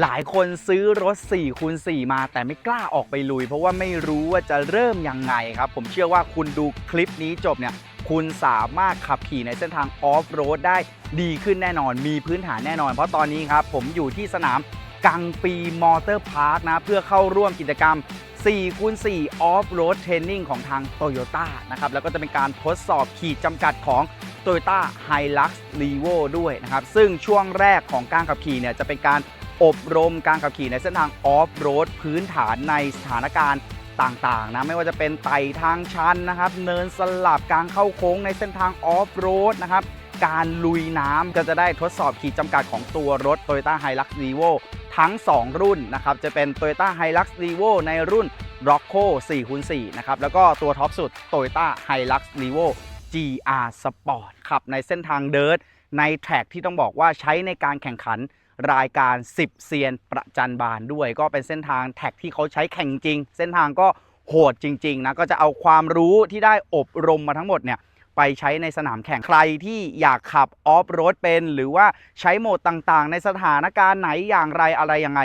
หลายคนซื้อรถ4คูณ4มา แต่ไม่กล้าออกไปลุย เพราะว่าไม่รู้ว่าจะเริ่มยังไงครับ ผมเชื่อว่าคุณดูคลิปนี้จบเนี่ยคุณสามารถขับขี่ในเส้นทางออฟโรดได้ดีขึ้นแน่นอน มีพื้นฐานแน่นอน เพราะตอนนี้ครับ ผมอยู่ที่สนามกังปีมอเตอร์พาร์คนะ เพื่อเข้าร่วมกิจกรรม4คูณ4ออฟโรดเทรนนิ่งของทาง Toyota นะครับ แล้วก็จะเป็นการทดสอบขีดจำกัดของ Toyota Hilux Revo ด้วยนะครับ ซึ่งช่วงแรกของการขับขี่เนี่ยจะเป็นการ อบรมการขับขี่ในเส้นทางออฟโรดพื้นฐานในสถานการณ์ต่างๆนะไม่ว่าจะเป็นไต่ทางชันนะครับ เนินสลับการเข้าโค้งในเส้นทางออฟโรดนะครับการลุยน้ำก็จะได้ทดสอบขีดจำกัดของตัวรถ Toyota Hilux Revo ทั้ง 2 รุ่นนะครับจะเป็น Toyota Hilux Revo ในรุ่น Rocco 4x4 นะครับแล้วก็ตัวท็อปสุด Toyota Hilux Revo GR Sport ขับในเส้นทางเดิร์ทในแทร็กที่ต้องบอกว่าใช้ในการแข่งขัน รายการ 10 เซียนประจันบานด้วย ก็เป็นเส้นทางแท็กที่เขาใช้แข่งจริง เส้นทางก็โหดจริง ๆ นะ ก็จะเอาความรู้ที่ได้อบรมมาทั้งหมดเนี่ยไปใช้ในสนามแข่งใครที่อยากขับออฟโรดเป็น หรือว่าใช้โหมดต่างๆ ในสถานการณ์ไหนอย่างไรอะไรยังไง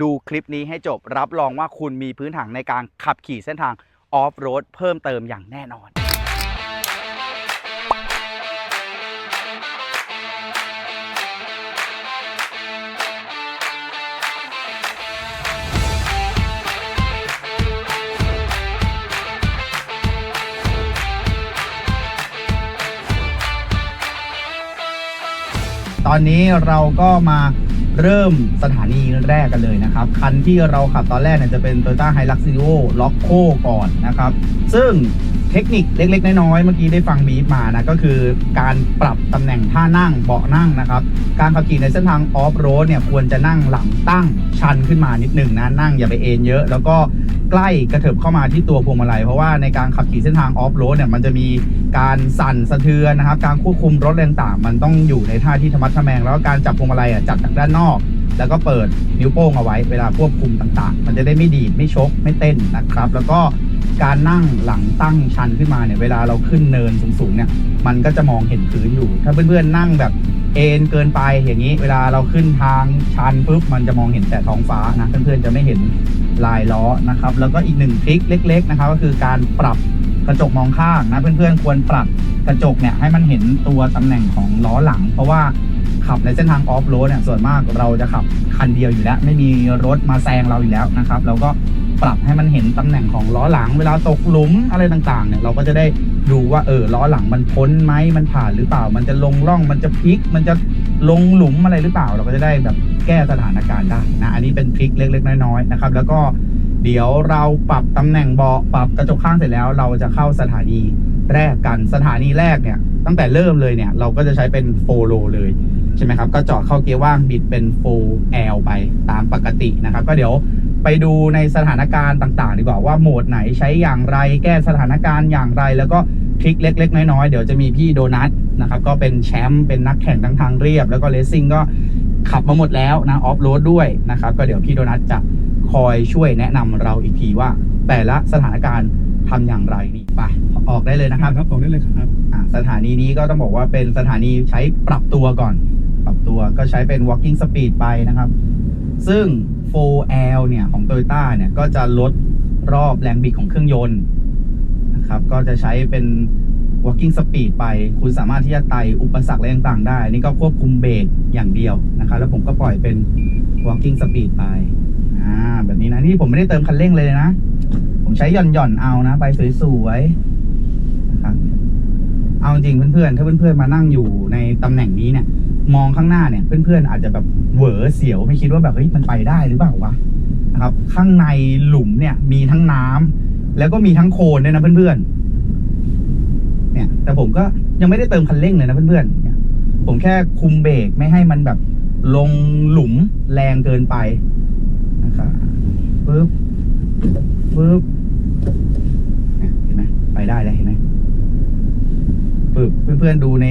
ดูคลิปนี้ให้จบรับรองว่าคุณมีพื้นฐานในการขับขี่เส้นทางออฟโรดเพิ่มเติมอย่างแน่นอน ตอนนี้เราก็มาเริ่มสถานีแรกกันเลยนะครับ คันที่เราขับตอนแรกเนี่ยจะเป็น Toyota Hilux Rio Loco ก่อนนะครับ ซึ่งเทคนิคเล็กๆ น้อยๆ เมื่อกี้ได้ฟังบีฟมานะก็คือการปรับตำแหน่งท่านั่งเบาะนั่งนะครับ การขับขี่ในเส้นทางออฟโรดเนี่ยควรจะนั่งหลังตั้งชันขึ้นมานิดหนึ่งนะนั่งอย่าไปเอนเยอะ แล้วก็ใกล้กระเถิบเข้ามาที่ตัวพวงมาลัยเพราะว่าในการขับขี่เส้นทางออฟโรดเนี่ยมันจะมี การสั่นสะเทือนนะครับ การควบคุมรถแรงต่างๆ มันต้องอยู่ในท่าที่ธรรมัดทะแมง แล้วก็การจับพวงมาลัยอะจับจากด้านนอก แล้วก็เปิดนิ้วโป้งเอาไว้ เวลาควบคุมต่างๆ มันจะได้ไม่ดีดไม่ชกไม่เต้นนะครับ แล้วก็การนั่งหลังตั้งชันขึ้นมาเนี่ยเวลาเราขึ้นเนินสูงๆเนี่ยมันก็จะมองเห็นพื้นอยู่ ถ้าเพื่อนๆนั่งแบบเอนเกินไปอย่างนี้ เวลาเราขึ้นทางชันปุ๊บมันจะมองเห็นแต่ท้องฟ้านะเพื่อนๆจะไม่เห็นลายล้อนะครับ แล้วก็อีกหนึ่งทริคเล็ก ๆ นะครับ ก็คือการปรับ กระจกมองข้างนะเพื่อนๆ ควรปรับกระจกเนี่ยให้มันเห็นตัวตำแหน่งของล้อหลัง เพราะว่าขับในเส้นทางออฟโรดเนี่ยส่วนมากเราจะขับคันเดียวอยู่แล้ว ไม่มีรถมาแซงเราอยู่แล้วนะครับเราก็ปรับให้มันเห็นตำแหน่งของล้อหลัง เวลาตกหลุมอะไรต่างๆเนี่ยเราก็จะได้ดูว่าเออล้อหลังมันพ้นไหมมันผ่านหรือเปล่า มันจะลงร่องมันจะพลิก มันจะลงหลุมอะไรหรือเปล่า เราก็จะได้แบบแก้สถานการณ์ได้นะอันนี้เป็นทริคเล็ก ๆ น้อยๆนะครับแล้วก็ เดี๋ยวเราปรับตำแหน่งเบาะปรับกระจกข้างเสร็จแล้ว เราจะเข้าสถานีแรกกันสถานีแรกเนี่ย ตั้งแต่เริ่มเลยเนี่ย เราก็จะใช้เป็นโฟโลเลยใช่ไหมครับ ก็จอดเข้าเกียร์ว่างบิดเป็น full L ไปตามปกตินะครับ ก็เดี๋ยวไปดูในสถานการณ์ต่างๆ ดีกว่าว่าโหมดไหนใช้อย่างไร แก้สถานการณ์อย่างไร แล้วก็ทริคเล็ก ๆ น้อยๆเดี๋ยวจะมีพี่โดนัทนะครับ ก็เป็นแชมป์เป็นนักแข่งทั้งทางเรียบ แล้วก็เลสซิ่งก็ขับมาหมดแล้วนะออฟโรดด้วยนะครับ ก็เดี๋ยวพี่โดนัทจะ คอยช่วยแนะนำเราอีกทีว่า แต่ละสถานการณ์ทำอย่างไรนี่ไปออกได้เลยนะครับครับผมได้เลยครับอ่าสถานีนี้ก็ต้องบอกว่าเป็นสถานีใช้ปรับตัวก่อน ปรับตัวก็ใช้เป็น walking speed ไปนะครับ ซึ่ง 4L เนี่ยของ Toyota เนี่ยก็จะลดรอบแรงบิดของเครื่องยนต์นะครับ ก็จะใช้เป็น walking speed ไป คุณสามารถที่จะไต่อุปสรรคอะไรต่างๆ ได้ นี่ก็ควบคุมเบรกอย่างเดียวนะครับ แล้วผมก็ปล่อยเป็น walking speed ไป อ่าแบบ นี่ผมไม่ได้เติมคันเร่งเลยนะ ผมใช้หย่อนหย่อนเอานะไปสวยๆนะครับเอาจริงเพื่อนๆถ้าเพื่อนๆมานั่งอยู่ในตำแหน่งนี้เนี่ย มองข้างหน้าเนี่ย เพื่อนๆอาจจะแบบเหวอเสียวไม่คิดว่าแบบเฮ้ยมันไปได้หรือเปล่าวะนะครับ ข้างในหลุมเนี่ย มีทั้งน้ำแล้วก็มีทั้งโคลนด้วยนะเพื่อนๆเนี่ย แต่ผมก็ยังไม่ได้เติมคันเร่งเลยนะเพื่อนๆเนี่ยผมแค่คุมเบรกไม่ให้มันแบบลงหลุมแรงเกินไป ปึ๊บปึ๊บเนี่ยเห็นไหมไปได้แล้วเห็นไหมปึ๊บเพื่อนๆดูใน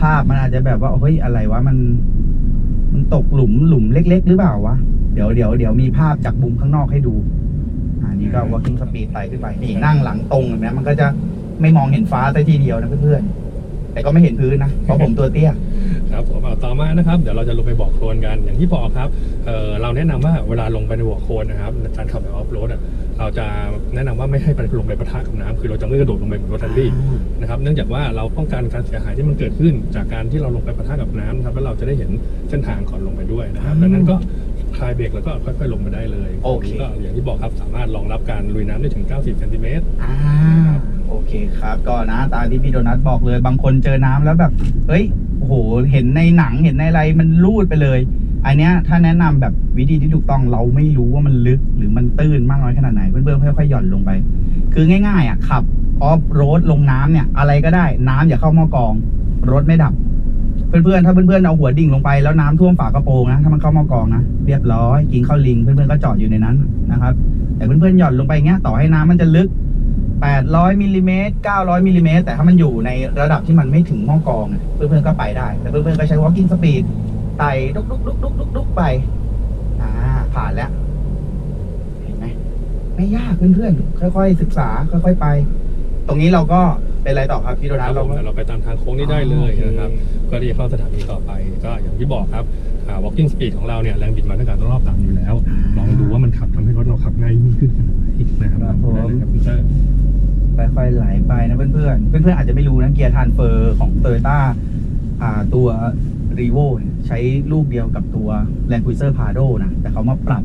ภาพมันอาจจะแบบว่าเฮ้ยอะไรวะมัน มันตกหลุมหลุมเล็ก ๆ หรือเปล่าวะเดี๋ยวเดี๋ยวเดี๋ยวมีภาพจากมุมข้างนอกให้ดูอันนี้ก็ walking speed ไต่ขึ้นไปนี่นั่งหลังตรงเห็นไหมมันก็จะไม่มองเห็นฟ้าซะทีเดียวนะเพื่อนๆ แต่ก็ไม่เห็นพื้นนะเพราะผมตัวเตี้ย ครับผมเอาต่อมานะครับ เดี๋ยวเราจะลงไปบอกโคลนกัน อย่างที่บอกครับเอ่อเราแนะนำว่าเวลาลงไปในบ่อโคลนนะครับการขับแบบออฟโรดอะเราจะแนะนำว่าไม่ให้ไปลงไปปะทะกับน้ำคือเราจะไม่กระโดดลงไปเหมือนรถแรลลี่นะครับเนื่องจากว่าเราป้องกันการเสียหายที่มันเกิดขึ้น จากการที่เราลงไปปะทะกับน้ำนะครับแล้วเราจะได้เห็นเส้นทางก่อนลงไปด้วยนะครับอืมดังนั้นก็คลายเบรกแล้วก็ค่อยๆลงไปได้เลยโอเค ก็อย่างที่บอกครับสามารถรองรับการลุยน้ำได้ถึง 90เซนติเมตร อ่า โอเคครับ ก็นะตามที่พี่โดนัทบอกเลย บางคนเจอน้ำแล้วแบบ เฮ้ยโอ้โหเห็นในหนังเห็นในอะไรมันลูดไปเลย อันเนี้ยถ้าแนะนำแบบวิธีที่ถูกต้องเราไม่รู้ว่ามันลึกหรือมันตื้นมากน้อยขนาดไหนเพื่อนๆค่อยๆหย่อนลงไป คือง่ายๆอะขับออฟโรดลงน้ำเนี่ย อะไรก็ได้ น้ำอย่าเข้าหม้อกอง รถไม่ดับ เพื่อนๆถ้าเพื่อนๆเอาหัวดิ่งลงไปแล้วน้ำท่วมฝากระโปรงนะถ้ามันเข้าหม้อกองนะเรียบร้อยกินข้าวลิงเพื่อนๆก็จอดอยู่ในนั้นนะครับ แต่เพื่อนๆหย่อนลงไปเงี้ยต่อให้น้ำมันจะลึก 800มิลลิเมตร900มิลลิเมตรแต่ถ้ามันอยู่ในระดับที่มันไม่ถึงหม้อกองอนเพื่อนๆก็ไปได้ แต่เพื่อนๆก็ใช้ walking speed ไต่ดุกดุกดุกดุกดุกดุกไป อ่า ผ่านแล้ว เห็นไหมไม่ยากเพื่อนๆ ค่อยๆ ศึกษา ค่อยๆ ไป ตรงนี้เราก็ เป็นอะไรต่อครับพี่โดคนัรัทบเราผมก็เดี๋ยวเราไปตามทางโค้งนี้ได้เลยนะครับก็ที่จะเข้าสถานีต่อไปก็อย่างที่บอกครับอ่า walking speed ของเราเนี่ยแรงบิดมาตรฐานต้องรอบต่ำอยู่แล้ว ลองดูว่ามันขับทำให้รถเราขับง่ายยิ่งขึ้นขนาดไหนนะครับครับผมได้เลยครับคุณเตอร์ค่อยๆไหลไปนะเพื่อนๆ เพื่อนๆอาจจะไม่รู้นะเกียร์ทรานเฟอร์ของโตโยต้าอ่าตัวรีโวเนี่ยใช้ลูกเดียวกับตัว Land Cruiser Prado นะ แต่เขามาปรับ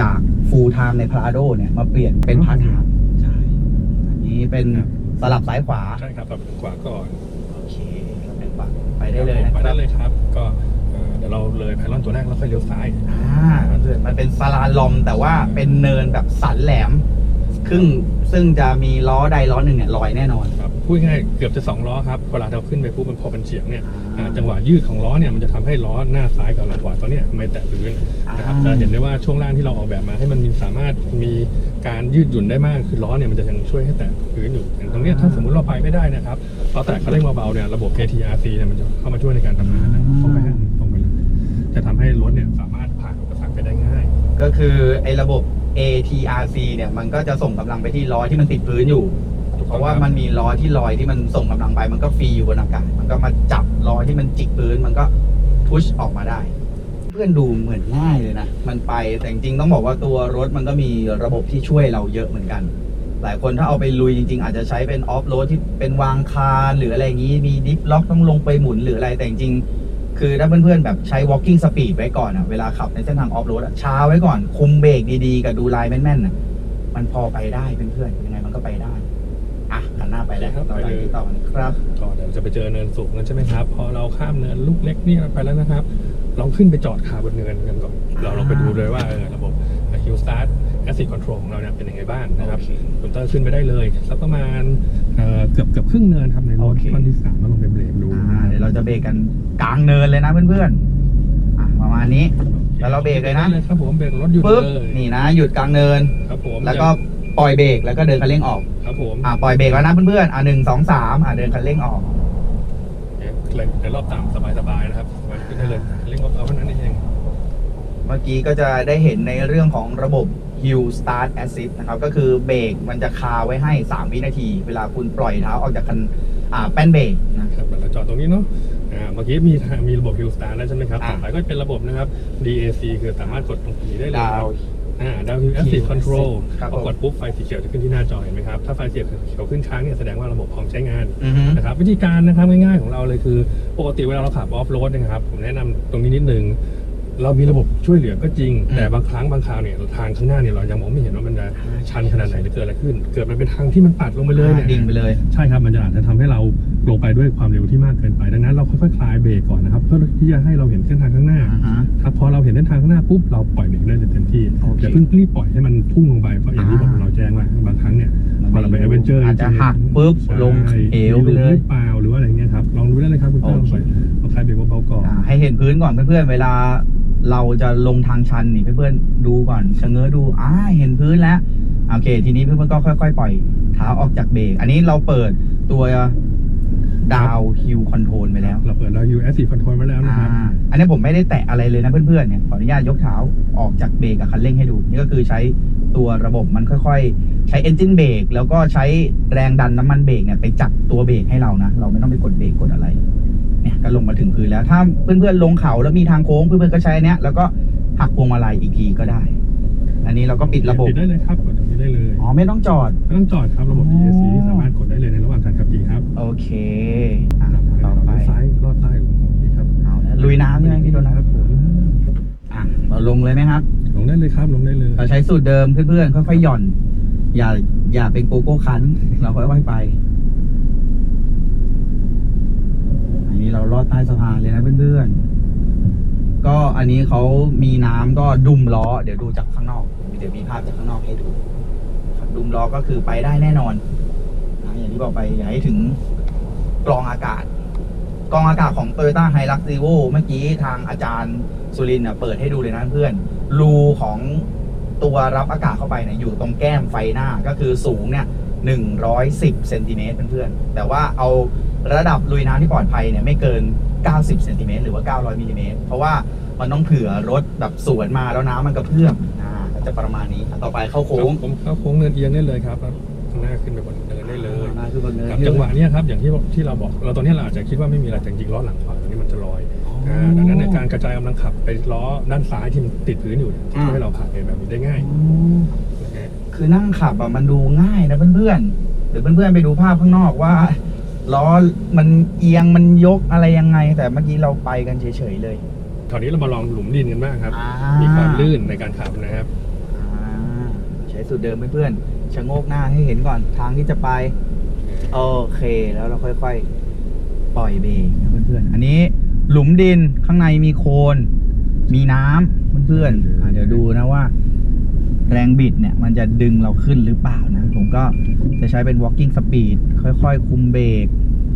จาก Full Time ใน Prado เนี่ย มาเปลี่ยนเป็น Part Time ใช่ อันนี้เป็น สลับซ้ายขวาใช่ครับเราไปทางขวาก่อนโอเคเราเป็นฝั่งไปได้เลยนะไปคได้รับเลยครับ ก็เอ่อเดี๋ยวเราเลยไพลอนตัวแรกแล้วค่อยเลี้ยวซ้าย อ่าเพื่อนๆมันเป็นสลาลอมแต่ว่าเป็นเนินแบบสันแหลม ครึ่งซึ่งจะมีล้อใดล้อหนึ่งเนี่ยลอยแน่นอน ครับพูดง่ายๆเกือบจะสองล้อครับเวลาเราขึ้นไปปุ๊บมันพอเป็นเฉียงเนี่ยอ่าจังหวะยืดของล้อเนี่ยมันจะทำให้ล้อหน้าซ้ายกับหลังขวาตัวเนี้ยไม่แตะพื้นนะครับอ่าจะเห็นได้ว่าช่วงล่างที่เราออกแบบมาให้มันมีสามารถมีการยืดหยุ่นได้มากคือล้อเนี่ยมันจะยังช่วยให้แตะพื้นอยู่อย่างตรงเนี้ยถ้าสมมติเราไปไม่ได้นะครับเราแตะคันเร่งเบาๆเนี่ยระบบ ATRC เนี่ยมันจะเข้ามาช่วยในการทำงานนะครับเข้าไปให้ตรงไปเลยจะทำให้รถเนี่ยสามารถผ่านอุปสรรคไปได้ง่าย ก็คือไอ้ระบบ ATRC เนี่ยมันก็จะส่งกำลังไปที่ล้อที่มันติดพื้นอยู่ เพราะว่ามันมีล้อที่ลอยที่มันส่งกำลังไป มันก็ฟรีอยู่บนอากาศมันก็มาจับล้อที่มันจิกพื้นมันก็พุชออกมาได้ เพื่อนดูเหมือนง่ายเลยนะ มันไปแต่จริงๆต้องบอกว่าตัวรถมันก็มีระบบที่ช่วยเราเยอะเหมือนกัน หลายคนถ้าเอาไปลุยจริงๆ อาจจะใช้เป็นออฟโรดที่เป็นวางคานหรืออะไรอย่างนี้มีดิฟล็อกต้องลงไปหมุนหรืออะไรแต่จริงๆ คือถ้าเพื่อนๆแบบใช้ walking speed ไว้ก่อนอะเวลาขับในเส้นทางออฟโรดอะช้าไว้ก่อน คุมเบรกดีๆ กับดูลายแม่นๆอะมันพอไปได้เพื่อนๆยังไงมันก็ไปได้อะขันหน้าไปแล้วครับต่อไปไปเลย ที่ต่อนะครับก็เดี๋ยวจะไปเจอเนินสูงกันใช่ไหมครับ พอเราข้ามเนินลูกเล็กนี่ไปแล้วนะครับ ลองขึ้นไปจอดคาบนเนินกันก่อน เราลองไปดูเลยว่าเออระบบ Hill Start Asset Control ของเราเนี่ยเป็นยังไงบ้างนะครับโอเคคุณเตอร์ขึ้นไปได้เลยสักประมาณเอ่อเกือบเกือบครึ่งเนินครับในรโอถเค ท่อนที่สามเราลองไปเบรกดูอ่าเดี๋ยวเราจะเบรกกันกลางเนินเลยนะเพื่อนๆอะประมาณนี้ แล้วเราเบรกเลยนะเลยครับผมเบรกรถหยุดปึ๊บเลยนี่นะหยุดกลางเนิน ครับผมแล้วก็ปล่อยเบรกแล้วก็เดินคันเร่งออกครับผมอะปล่อยเบรกแล้วนะเพื่อนๆอะหนึ่งสองสามอะเดินคันเร่งออกเลยในรอบต่ำสบายๆนะครับขึ้นได้เลยเร่งรถเอาเท่านั้นเอง เมื่อกี้ก็จะได้เห็นในเรื่องของระบบ Hill Start Assist นะครับ ก็คือเบรกมันจะคาไว้ให้ 3 วินาที เวลาคุณปล่อยเท้าออกจากคันอ่าแป้นเบรกนะครับเราจอดตรงนี้เนาะอ่าเมื่อกี้มีมีระบบ Hill Start แล้วใช่ไหมครับอ่าต่อไปก็เป็นระบบนะครับ DAC คือสามารถกดตรงนี้ได้เลยดาครัวบอ่าดาว Hill Active Control ครับพอกดปุ๊บไฟสีเขียวจะขึ้นที่หน้าจอเห็นไหมครับ ถ้าไฟสีเขียวขึ้นค้างเนี่ยแสดงว่าระบบพร้อมใช้งานอือฮึนะครับวิธีการนะครับง่ายๆของเราเลยคือ ปกติเวลาเราขับออฟโรดนะครับผมแนะนำตรงนี้นิดนึง เรามีระบบช่วยเหลือก็จริงอืมแต่บางครั้งบางคราวเนี่ยทางข้างหน้าเนี่ยเรายังมองไม่เห็นว่ามันจะชันขนาดไหนหรือเกิดอะไรขึ้น เกิดมันเป็นทางที่มันปัดลงไปเลยเนี่ยดิ่งไปเลย ใช่ครับมันจะอาจจะทำให้เราลงไปด้วยความเร็วที่มากเกินไปดังนั้นเราค่อยๆคลายเบรกก่อนนะครับเพื่อที่จะให้เราเห็นเส้นทางข้างหน้าอ่าฮะครับพอเราเห็นเส้นทางข้างหน้าปุ๊บเราปล่อยเบรกได้เต็มที่โอเคอย่าเพิ่งรีบปล่อยให้มันพุ่งลงไปเพราะอย่างที่ผมเราแจ้งว่าบางครั้งเนี่ย พอเราไปเอเวนเจอร์อาจจะหักปุ๊บลงเหวไปเลยหรือเปล่าหรือว่าอะไรเงี้ยครับลองดูได้เลยครับคุณเต้โอเคลองไปลองคลายเบรกเบาๆก่อนอ่าให้เห็นพื้นก่อนเพื่อนๆเวลาเราจะลงทางชันนี่เพื่อนๆดูก่อนชะเง้อดูอ่าเห็นพื้นแล้วโอเค ทีนี้เพื่อนๆก็ค่อยๆ ปล่อยเท้าออกจากเบรกอันนี้เราเปิดตัวดาวฮิลคอนโทรลไปแล้ว เราเปิดแล้ว US Control ไว้แล้วนะครับอ่าอันนี้ผมไม่ได้แตะอะไรเลยนะเพื่อนๆเนี่ยขออนุญาตยกเท้าออกจากเบรกกับคันเร่งให้ดู นี่ก็คือใช้ ตัวระบบมันค่อยๆ ใช้ engine brake แล้วก็ใช้แรงดันน้ำมันเบรกเนี่ยไปจับตัวเบรกให้เรานะ เราไม่ต้องไปกดเบรกกดอะไร เนี่ยก็ลงมาถึงพื้นแล้ว ถ้าเพื่อนๆลงเขาแล้วมีทางโค้งเพื่อนๆก็ใช้อันเนี้ยแล้วก็หักพวงมาลัยอีกทีก็ได้ อันนี้เราก็ปิดระบบ ปิดได้เลยครับกดตรงนี้ได้เลย อ๋อไม่ต้องจอด ไม่ต้องจอดครับระบบอ๋อ ESC สามารถกดได้เลยในระหว่างการขับขี่ครับ โอเคอะต่ต่ออไปไปซ้ายลอดใต้นี่ครับ เอาละลุยน้ำใช่ไหมพี่โดนัทครับผมอะเราลงเลยไหมครับลง ได้เลยครับลงได้เลย เราใช้สูตรเดิมเพื่อนๆค่อยๆหย่อน อย่าอย่าเป็นโกโก้คันเราค่อยๆไป อันนี้เราลอดใต้สะพานเลยนะเพื่อนๆ ก็อันนี้เขามีน้ำก็ดุมล้อ เดี๋ยวดูจากข้างนอก เดี๋ยวมีภาพจากข้างนอกให้ดูครับดุมล้อก็คือไปได้แน่นอนอย่างที่บอกไปอย่าให้ถึงกรองอากาศกรองอากาศของ Toyota Hilux Evo เมื่อกี้ทางอาจารย์สุรินทร์น่ะเปิดให้ดูเลยนะเพื่อน รูของตัวรับอากาศเข้าไปเนี่ยอยู่ตรงแก้มไฟหน้าก็คือสูงเนี่ย110เซนติเมตรเพื่อนๆแต่ว่าเอาระดับลุยน้ำที่ปลอดภัยเนี่ยไม่เกิน 90เซนติเมตรหรือว่า 900มิลลิเมตรเพราะว่ามันต้องเผื่อรถแบบสวนมาแล้วน้ำมันกระเพื่อมอ่าก็จะประมาณนี้ต่อไปเข้าโค้งผมเข้าโค้งเนินเอียงได้เลยครับครับหน้าขึ้นไปบนเนินได้เลยอ่าคือบนเนิน ครับจังหวะเนี้ยครับอย่างที่ที่เราบอกเราตอนนี้เราอาจจะคิดว่าไม่มีอะไรแต่จริงๆล้อหลังขวา อยอ่าดังนั้นในการกระจายกำลังขับไปล้อด้านซ้ายที่มันติดพื้นอยู่ที่ทำให้เราขับเนี่ยแบบนี้ได้ง่ายอืมนะฮะคือนั่งขับอะมันดูง่ายนะเพื่อนๆหรือเพื่อนๆไปดูภาพข้างนอกว่าล้อมันเอียงมันยกอะไรยังไง แต่เมื่อกี้เราไปกันเฉยๆเลยคราวนี้เรามาลองหลุมดินกันบ้างครับ อ่ามีความลื่นในการขับนะครับ อ่าใช้สูตรเดิมเพื่อนๆชะโงกหน้าให้เห็นก่อนทางที่จะไป โอเคแล้วเราค่อยๆ ปล่อยเบรกนะเพื่อนๆ อันนี้ หลุมดินข้างในมีโคลนมีน้ำเพื่อนๆอะเดี๋ยวดูนะว่า แรงบิดเนี่ย มันจะดึงเราขึ้นหรือเปล่านะ ผมก็จะใช้เป็น walking speed ค่อยๆ คุมเบรก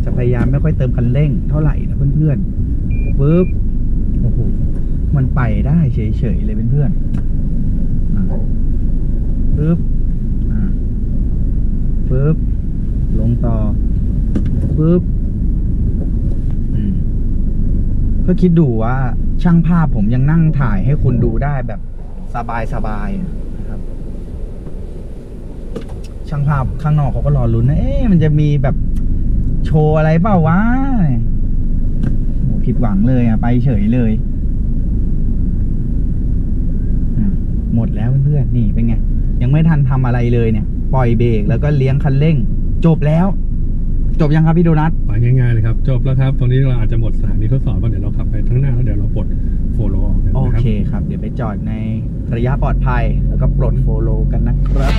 จะพยายามไม่ค่อยเติมคันเร่งเท่าไหร่นะเพื่อนๆปึ๊บโอ้โหมันไปได้เฉยๆเลยเพื่อนๆปึ๊บอ่าปึ๊บลงต่อปึ๊บอืม ก็คิดดูว่าช่างภาพผมยังนั่งถ่ายให้คุณดูได้แบบสบายสบายๆนะครับ ช่างภาพข้างนอกเขาก็รอลุ้นนะเอ๊ะมันจะมีแบบโชว์อะไรเปล่าวะผิดหวังเลยอะ ไปเฉยเลยหมดแล้วเพื่อนๆนี่เป็นไง ยังไม่ทันทำอะไรเลยเนี่ย ปล่อยเบรกแล้วก็เลี้ยงคันเร่ง จบแล้ว จบยังครับพี่โดนัทไปง่ายๆเลยครับ จบแล้วครับตรงนี้เราอาจจะหมดสถานีทดสอบแล้วเดี๋ยวเราขับไปข้างหน้าแล้วเดี๋ยวเราปลดโฟโลออกกันโอนะครับ เคครับ เดี๋ยวไปจอดในระยะปลอดภัย แล้วก็ปลดโฟโลกันนะครับ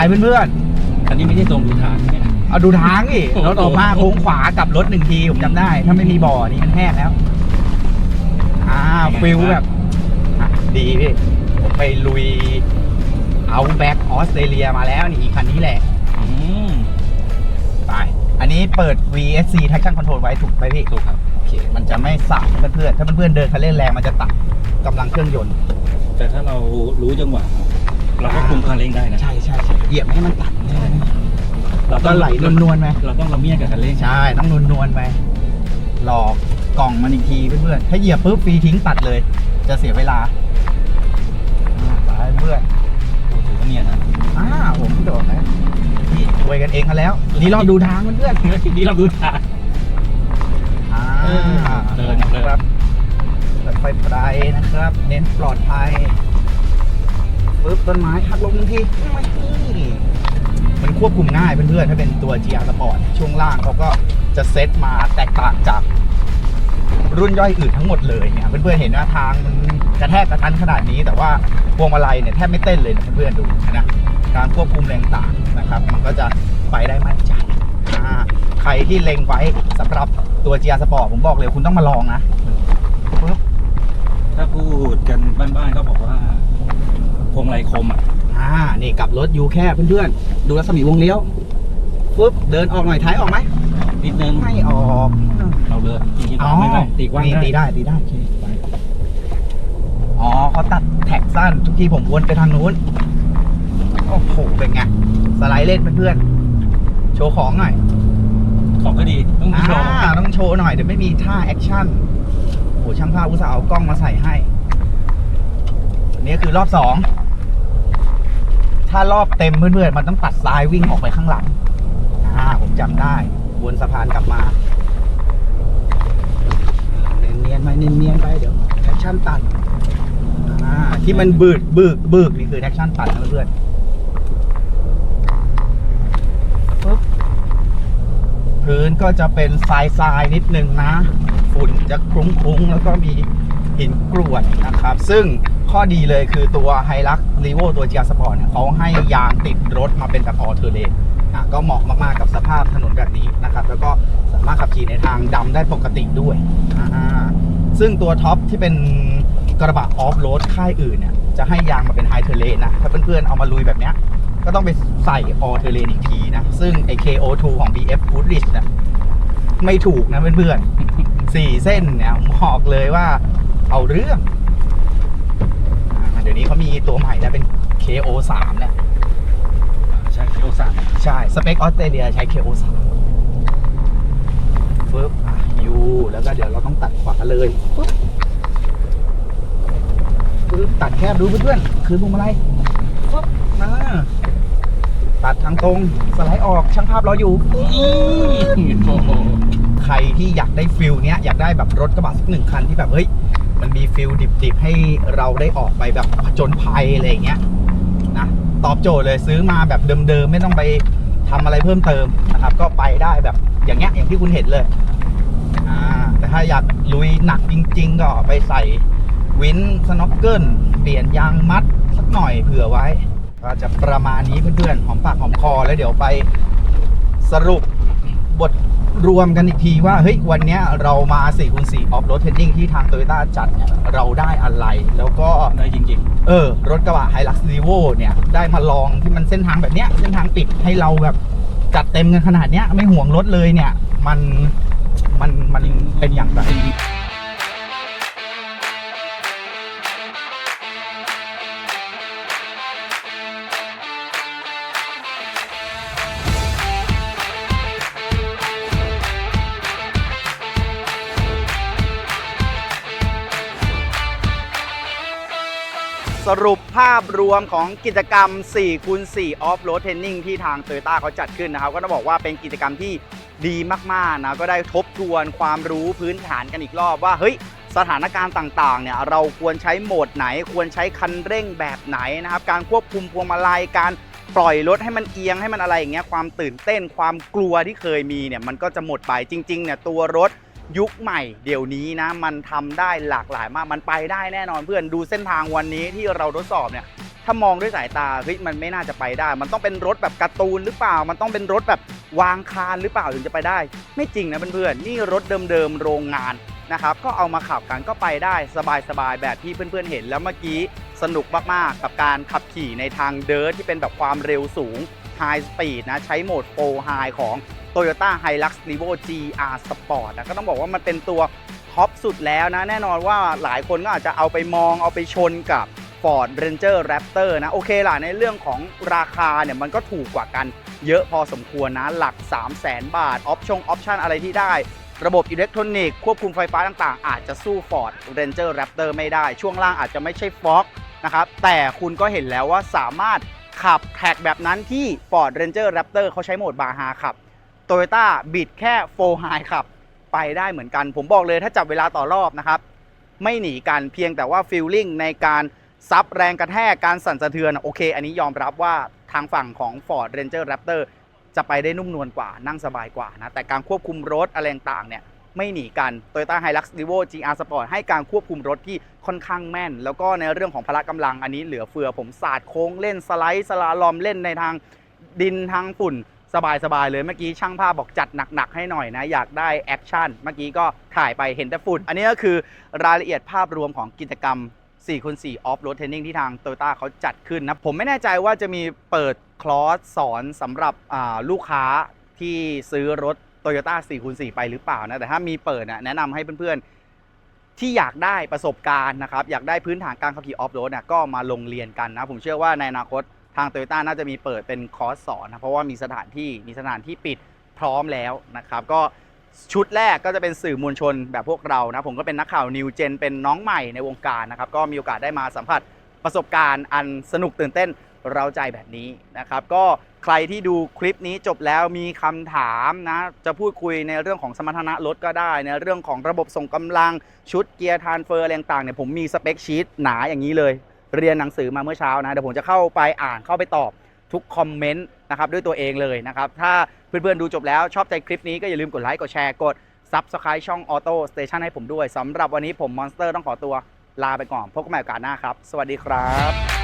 ไปเพื่อนๆอันนี้ไม่ใช่ตรงดูทางเนี่ยเอาดูทางดิโอ้โห รถออกมาโค้งขวากลับรถหนึ่งทีผมจำได้ ถ้าไม่มีบ่อนี่มันแห้งแล้ว อ่าฟิลแบบอะดีพี่ผมไปลุยเอาแบ็กออสเตรเลียมาแล้วนี่อีกคันนี้แหละ อืมไป อันนี้เปิด VSC traction control ไว้ถูกไหมพี่ ถูกครับ โอเค มันจะไม่สั่นเพื่อนๆถ้าเพื่อนๆเดินคันเร่งแรงมันจะตัดกำลังเครื่องยนต์ แต่ถ้าเรารู้จังหวะ เราก็คุมคันเร่งได้นะใช่ใช่ใช่เหยียบไม่ให้มันตัดเราก็ไหลนวลๆไหมเราต้องละเมียดกับคันเร่งใช่ต้องนวลนวลๆไปหลอกกล่องมันอีกทีเพื่อนๆถ้าเหยียบปุ๊บฟรีทิ้งตัดเลย จะเสียเวลาอ่าไปเพื่อนถือว่าเนียนนะอ่าผมโดดนะนี่ช่วยกันเองกันแล้ว นี่รอบดูทางเพื่อนนี่เราดูทางๆอ่าเออเดินเลยครับค่อยๆไปนะครับ เน้นปลอดภัย ปุ๊บต้นไม้หักลงทันทีไม่มันควบคุมง่ายเพื่อนๆถ้าเป็นตัว GR Sport ช่วงล่างเขาก็จะเซตมาแตกต่างจากรุ่นย่อยอื่นทั้งหมดเลยเนี่ยเพื่อนๆเห็นว่าทางมันกระแทกกระทันขนาดนี้ แต่ว่าพวงมาลัยเนี่ยแทบไม่เต้นเลยนะเพื่อนๆดูนะการควบคุมแรงต่างนะครับ มันก็จะไปได้มั่นใจใครที่เล็งไว้สำหรับตัว GR Sport ผมบอกเลยคุณต้องมาลองนะถ้าพูดกันบ้านๆก็บอกว่า พวงไรคมอะอ่านี่กลับรถอยู่แค่เพื่อนๆ ดูรัศมีวงเลี้ยวปึ๊บเดินออกหน่อยท้ายออกไหมนิดนึงไม่ออกเราเลยจริงอ๋อๆไม่เป็นไรตีกว้างนี่ตีได้ได้ตีได้โอเคไปอ๋อเขาตัดแท็กสั้นทุกทีผมวนไปทางนู้นโอ้โหเป็นไงสไลด์เล่นเพื่อนๆโชว์ของหน่อย ของก็ดีต้องมีอ่าโชว์ต้องโชว์หน่อยเดี๋ยวไม่มีท่าแอคชั่นโอ้โหช่างภาพอุตส่าห์เอากล้องมาใส่ให้ อันนี้คือรอบสอง ถ้ารอบเต็มเพื่อนๆมันต้องตัดซ้ายวิ่งออกไปข้างหลังอ่าผมจำได้ วนสะพานกลับมาเนียนๆไปเนียนๆไปเดี๋ยวแอคชั่นตัดอ่าที่มันบึกบึกบึกนี่คือแอคชั่นตัดนะเพื่อนๆปึ๊บพื้นก็จะเป็นทรายทรายนิดนึงนะ ฝุ่นจะคลุ้งๆ แล้วก็มีหินกรวดนะครับ ซึ่ง ข้อดีเลยคือตัวไฮลักรีโวตัว GR Sport เนี่ยเขาให้ยางติดรถมาเป็นแบบออเทอร์เลนอะก็เหมาะมากๆกับสภาพถนนแบบนี้นะครับ แล้วก็สามารถขับขี่ในทางดำได้ปกติด้วย ซึ่งตัวท็อปที่เป็นกระบะออฟโรดค่ายอื่นเนี่ยจะให้ยางมาเป็นไฮเทอร์เลนนะ ถ้าเพื่อนๆเอามาลุยแบบเนี้ยก็ต้องไปใส่ออเทอร์เลนอีกทีนะ ซึ่งไอ KO2 ของ BF Goodrich เนี่ยไม่ถูกนะเพื่อนๆสี่เส้นเนี่ยบอกเลยว่าเอาเรื่อง เดี๋ยวนี้เขามีตัวใหม่แล้วเป็น KO3 แล้วใช่โชว์สามใช่ สเปคออสเตรเลียใช้ KO3 ปึ๊บอะยูแล้วก็เดี๋ยวเราต้องตัดขวาเลยปึ๊บปึ๊บตัดแคบดูเพื่อนๆคืนพวงมาลัยปึ๊บมาตัดทางตรงสไลด์ออกช่างภาพรออยู่โอ้โหใครที่อยากได้ฟิลเนี้ยอยากได้แบบรถกระบะสักหนึ่งคันที่แบบเฮ้ย มันมีฟิลดิบๆ ให้เราได้ออกไปแบบผจญภัยอะไรอย่างเงี้ยนะตอบโจทย์เลยซื้อมาแบบเดิมๆ ไม่ต้องไปทำอะไรเพิ่มเติมนะครับ ก็ไปได้แบบอย่างเงี้ยอย่างที่คุณเห็นเลยอ่าแต่ถ้าอยากลุยหนักจริง ๆ ก็ไปใส่วินสน็อกเกิลเปลี่ยนยางมัดสักหน่อยเผื่อไว้ ก็จะประมาณนี้เพื่อนๆหอมปากหอมคอแล้วเดี๋ยวไปสรุป รวมกันอีกทีว่าเฮ้ยวันเนี้ยเรามา4คูณ4ออฟโรดเทรนนิ่งที่ทาง Toyota จัดเนี่ยเราได้อะไร แล้วก็ได้จริงเออ รถกระบะ Hilux Revo เนี่ยได้มาลองที่มันเส้นทางแบบเนี้ยเส้นทางปิดให้เราแบบจัดเต็มกันขนาดเนี้ยไม่ห่วงรถเลยเนี่ย มันมันมันเป็นอย่างไร รุปภาพรวมของกิจกรรม4คูณ4 Off Road Training ที่ทาง Toyota เขาจัดขึ้นนะครับ ก็ต้องบอกว่าเป็นกิจกรรมที่ดีมากๆนะ ก็ได้ทบทวนความรู้พื้นฐานกันอีกรอบว่า เฮ้ย สถานการณ์ต่างๆ เนี่ย เราควรใช้โหมดไหน ควรใช้คันเร่งแบบไหนนะครับ การควบคุมพวงมาลัยการปล่อยรถให้มันเอียงให้มันอะไรอย่างเงี้ย ความตื่นเต้น ความกลัวที่เคยมีเนี่ย มันก็จะหมดไป จริงๆ เนี่ย ตัวรถ ยุคใหม่เดี๋ยวนี้นะ มันทำได้หลากหลายมากมันไปได้แน่นอนเพื่อนดูเส้นทางวันนี้ที่เราทดสอบเนี่ยถ้ามองด้วยสายตาเฮ้ยมันไม่น่าจะไปได้ มันต้องเป็นรถแบบการ์ตูนหรือเปล่า มันต้องเป็นรถแบบวางคานหรือเปล่าถึงจะไปได้ ไม่จริงนะเพื่อนๆนี่รถเดิมๆโรงงานนะครับก็เอามาขับกันก็ไปได้สบายๆแบบที่เพื่อนๆเห็นแล้วเมื่อกี้ สนุกมาก ๆ กับการขับขี่ในทางเดิร์ทที่เป็นแบบความเร็วสูง High Speed นะ ใช้โหมด Full High ของ Toyota Hilux Revo GR Sport นะก็ต้องบอกว่ามันเป็นตัวท็อปสุดแล้วนะ แน่นอนว่าหลายคนก็อาจจะเอาไปมองเอาไปชนกับ Ford Ranger Raptor นะ โอเคล่ะ ในเรื่องของราคาเนี่ย มันก็ถูกกว่ากันเยอะพอสมควรนะ หลัก 3 0 0แสนบาท ออปชงออปชันอะไรที่ได้ ระบบอิเล็กทรอนิกส์ควบคุมไฟฟ้าต่างๆ อาจจะสู้ Ford Ranger Raptor ไม่ได้ ช่วงล่างอาจจะไม่ใช่ Fox นะครับ แต่คุณก็เห็นแล้วว่าสามารถขับแท็กแบบนั้นที่ Ford Ranger Raptor เขาใช้โหมดบาฮาขับโตโยต้าบิดแค่โฟไฮขับ ไปได้เหมือนกัน ผมบอกเลยถ้าจับเวลาต่อรอบนะครับ ไม่หนีกันเพียงแต่ว่าฟีลลิ่งในการซับแรงกระแทกการสั่นสะเทือนโอเค อันนี้ยอมรับว่าทางฝั่งของ Ford Ranger Raptor จะไปได้นุ่มนวลกว่านั่งสบายกว่านะ แต่การควบคุมรถอะไรต่างเนี่ย ไม่หนีกัน Toyota Hilux Revo GR Sport ให้การควบคุมรถที่ค่อนข้างแม่น แล้วก็ในเรื่องของพละกำลังอันนี้เหลือเฟือผมสาดโค้งเล่นสไลด์สลาลอมเล่นในทางดินทางฝุ่นสบายๆเลยเมื่อกี้ช่างภาพบอกจัดหนักๆให้หน่อยนะ อยากได้แอคชั่นเมื่อกี้ก็ถ่ายไปเห็นแต่ฝุ่นอันนี้ก็คือรายละเอียดภาพรวมของกิจกรรม4คูณ4 Off Road Training ที่ทาง Toyota เขาจัดขึ้นนะ ผมไม่แน่ใจว่าจะมีเปิดคลอสสอนสำหรับลูกค้าที่ซื้อรถ Toyota 4คูณ4ไปหรือเปล่านะ แต่ถ้ามีเปิดนะแนะนำให้เพื่อนๆ ที่อยากได้ประสบการณ์นะครับ อยากได้พื้นฐานการขับขี่ออฟโรดเนี่ยก็มาลงเรียนกันนะ ผมเชื่อว่าในอนาคตทาง Toyota น่าจะมีเปิดเป็นคอร์สสอนนะ เพราะว่ามีสถานที่มีสถานที่ปิดพร้อมแล้วนะครับก็ชุดแรกก็จะเป็นสื่อมวลชนแบบพวกเรานะ ผมก็เป็นนักข่าวนิวเจนเป็นน้องใหม่ในวงการนะครับ ก็มีโอกาสได้มาสัมผัสประสบการณ์อันสนุกตื่นเต้นเราใจแบบนี้นะครับ ก็ ใครที่ดูคลิปนี้จบแล้วมีคำถามนะ จะพูดคุยในเรื่องของสมรรถนะรถก็ได้ ในเรื่องของระบบส่งกำลังชุดเกียร์ทานเฟอร์อะไรต่างๆเนี่ยผมมีสเปคชีตหนาอย่างนี้เลย เรียนหนังสือมาเมื่อเช้านะเดี๋ยวผมจะเข้าไปอ่านเข้าไปตอบทุกคอมเมนต์นะครับด้วยตัวเองเลยนะครับ ถ้าเพื่อนๆดูจบแล้วชอบใจคลิปนี้ก็อย่าลืมกดไลค์กดแชร์กด Subscribe ช่อง Auto Station ให้ผมด้วยสำหรับวันนี้ผมมอนสเตอร์ต้องขอตัวลาไปก่อนพบกันใหม่โอกาสหน้าครับ สวัสดีครับ